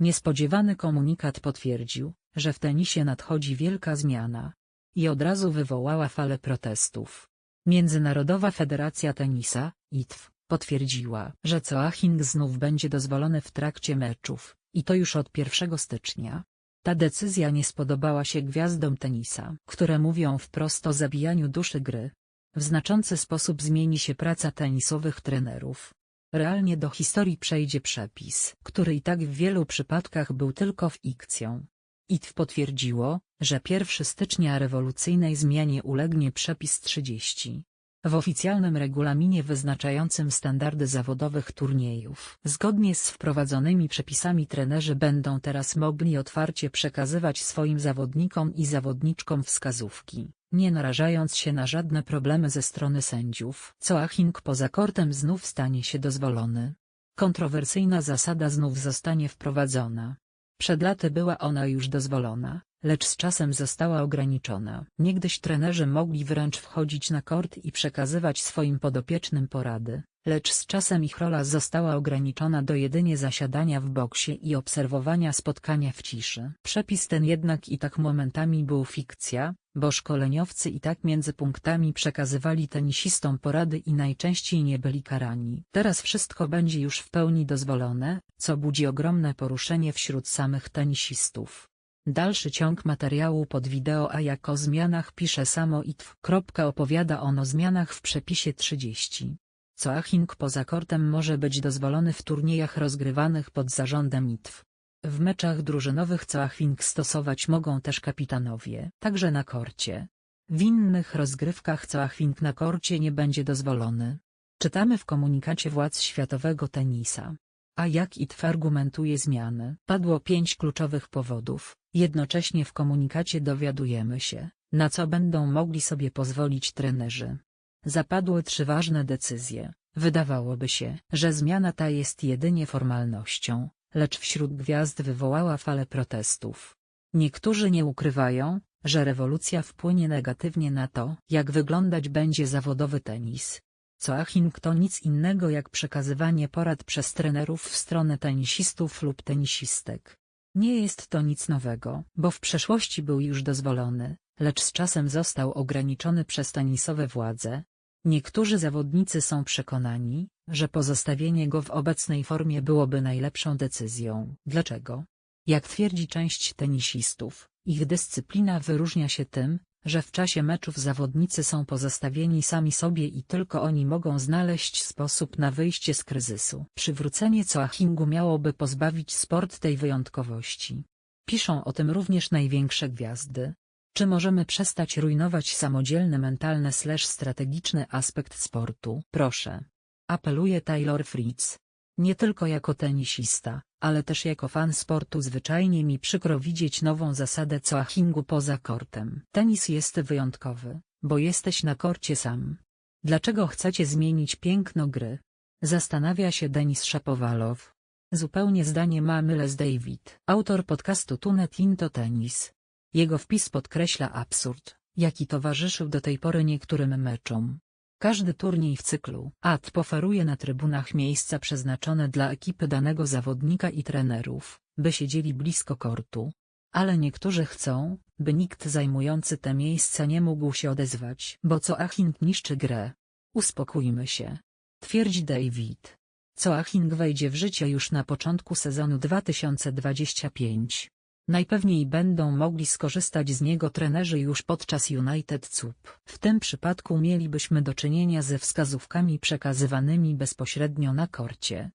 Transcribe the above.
Niespodziewany komunikat potwierdził, że w tenisie nadchodzi wielka zmiana. I od razu wywołała falę protestów. Międzynarodowa Federacja Tenisa, ITF, potwierdziła, że coaching znów będzie dozwolony w trakcie meczów, i to już od 1 stycznia. Ta decyzja nie spodobała się gwiazdom tenisa, które mówią wprost o zabijaniu duszy gry. W znaczący sposób zmieni się praca tenisowych trenerów. Realnie do historii przejdzie przepis, który i tak w wielu przypadkach był tylko fikcją. ITF potwierdziło, że 1 stycznia rewolucyjnej zmianie ulegnie przepis 30. W oficjalnym regulaminie wyznaczającym standardy zawodowych turniejów, zgodnie z wprowadzonymi przepisami trenerzy będą teraz mogli otwarcie przekazywać swoim zawodnikom i zawodniczkom wskazówki, nie narażając się na żadne problemy ze strony sędziów. Coaching poza kortem znów stanie się dozwolony. Kontrowersyjna zasada znów zostanie wprowadzona. Przed laty była ona już dozwolona, lecz z czasem została ograniczona. Niegdyś trenerzy mogli wręcz wchodzić na kort i przekazywać swoim podopiecznym porady, lecz z czasem ich rola została ograniczona do jedynie zasiadania w boksie i obserwowania spotkania w ciszy. Przepis ten jednak i tak momentami był fikcja, bo szkoleniowcy i tak między punktami przekazywali tenisistom porady i najczęściej nie byli karani. Teraz wszystko będzie już w pełni dozwolone, co budzi ogromne poruszenie wśród samych tenisistów. Dalszy ciąg materiału pod wideo a jak o zmianach pisze samo itw. Opowiada on o zmianach w przepisie 30. Coaching poza kortem może być dozwolony w turniejach rozgrywanych pod zarządem ITW. W meczach drużynowych coaching stosować mogą też kapitanowie, także na korcie. W innych rozgrywkach coaching na korcie nie będzie dozwolony. Czytamy w komunikacie władz światowego tenisa. A jak ITF argumentuje zmiany? Padło pięć kluczowych powodów, jednocześnie w komunikacie dowiadujemy się, na co będą mogli sobie pozwolić trenerzy. Zapadły trzy ważne decyzje. Wydawałoby się, że zmiana ta jest jedynie formalnością, lecz wśród gwiazd wywołała falę protestów. Niektórzy nie ukrywają, że rewolucja wpłynie negatywnie na to, jak wyglądać będzie zawodowy tenis. Coaching to nic innego jak przekazywanie porad przez trenerów w stronę tenisistów lub tenisistek. Nie jest to nic nowego, bo w przeszłości był już dozwolony, lecz z czasem został ograniczony przez tenisowe władze. Niektórzy zawodnicy są przekonani, że pozostawienie go w obecnej formie byłoby najlepszą decyzją. Dlaczego? Jak twierdzi część tenisistów, ich dyscyplina wyróżnia się tym, że w czasie meczów zawodnicy są pozostawieni sami sobie i tylko oni mogą znaleźć sposób na wyjście z kryzysu. Przywrócenie coachingu miałoby pozbawić sport tej wyjątkowości. Piszą o tym również największe gwiazdy. Czy możemy przestać rujnować samodzielny mentalny slash strategiczny aspekt sportu? Proszę. Apeluje Taylor Fritz. Nie tylko jako tenisista, ale też jako fan sportu zwyczajnie mi przykro widzieć nową zasadę coachingu poza kortem. Tenis jest wyjątkowy, bo jesteś na korcie sam. Dlaczego chcecie zmienić piękno gry? Zastanawia się Denis Szapowalow. Zupełnie zdanie ma Myles David, autor podcastu Tunet Into Tenis. Jego wpis podkreśla absurd, jaki towarzyszył do tej pory niektórym meczom. Każdy turniej w cyklu AT poferuje na trybunach miejsca przeznaczone dla ekipy danego zawodnika i trenerów, by siedzieli blisko kortu. Ale niektórzy chcą, by nikt zajmujący te miejsca nie mógł się odezwać, bo co Aching niszczy grę. Uspokójmy się. Twierdzi David. Co Aching wejdzie w życie już na początku sezonu 2025. Najpewniej będą mogli skorzystać z niego trenerzy już podczas United Cup. W tym przypadku mielibyśmy do czynienia ze wskazówkami przekazywanymi bezpośrednio na korcie.